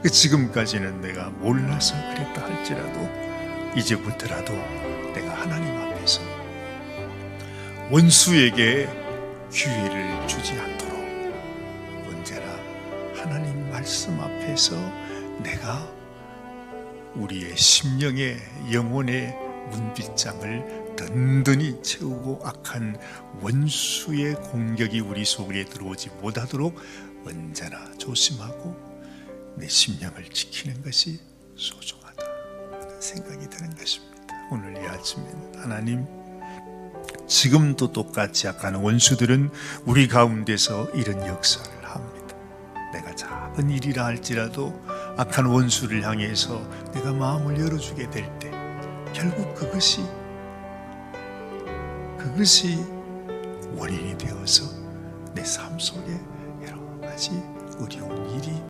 그 지금까지는 내가 몰라서 그랬다 할지라도 이제부터라도 내가 하나님 앞에서 원수에게 기회를 주지 않도록 언제나 하나님 말씀 앞에서 내가 우리의 심령의 영혼의 문빗장을 든든히 채우고 악한 원수의 공격이 우리 속에 들어오지 못하도록 언제나 조심하고 내 심령을 지키는 것이 소중하다 생각이 드는 것입니다. 오늘 이 아침에는 하나님 지금도 똑같이 약한 원수들은 우리 가운데서 이런 역사를 합니다. 내가 작은 일이라 할지라도 악한 원수를 향해서 내가 마음을 열어주게 될 때 결국 그것이 그것이 원인이 되어서 내 삶 속에 여러 가지 어려운 일이